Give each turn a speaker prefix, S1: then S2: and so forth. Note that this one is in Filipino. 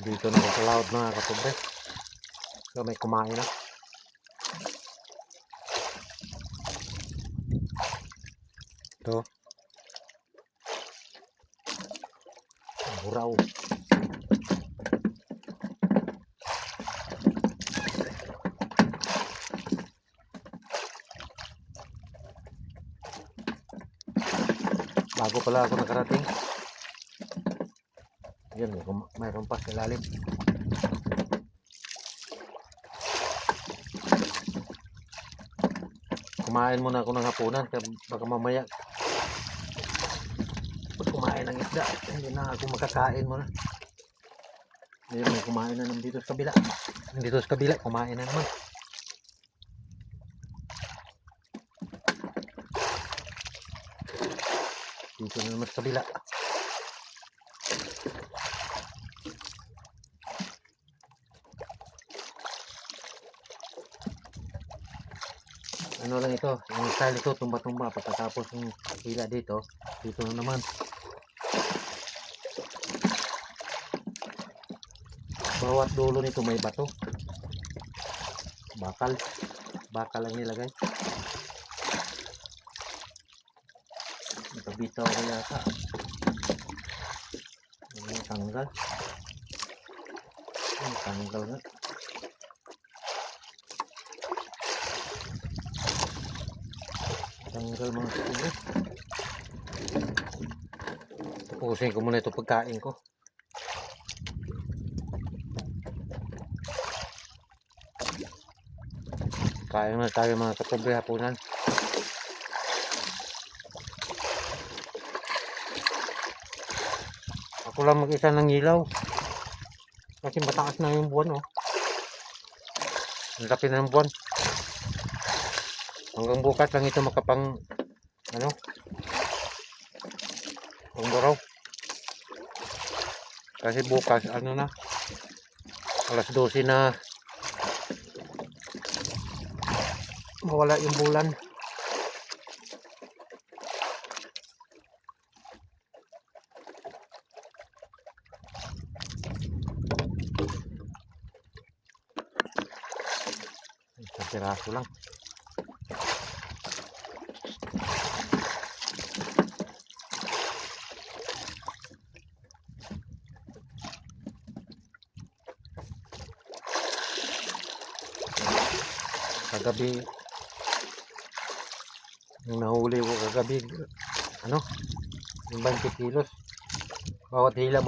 S1: Dito na sa laot mga kapobre. So may kumain na. Ito. Buraw. Bago pala ako nakarating. Yan, mayroon pa sa ilalim. Kumain muna ako ng hapunan baka mamaya pag kumain ng isda, hindi na ako makakain muna. Ngayon may kumain na naman dito sa kabila. Dito sa kabila, kumain na naman. Dito na naman sa kabila. Ano lang ito, yung style ito, tumba-tumba, pagkatapos yung hila dito, dito na naman. Bawat dulo nito may bato. Bakal. Bakal lang nilagay. Nakabitaw ko yata. Ang tanggal. Ang tanggal nga. Tanggal mga kulo. Tapusin ko muna ito pagkain ko. Kain na tayo mga katobre hapunan. Ako lang mag-isa ng ilaw. Kasi mataas na yung buwan oh. Ang laki ng buwan. Hanggang bukas lang ito makapang ano? Pangdaraw. Kasi bukas ano na? Alas 12 na mawala yung bulan. Isang piraso lang. Kagabi, yung nahuli ko kagabi, ano, yung 20 kilos. Bawat hila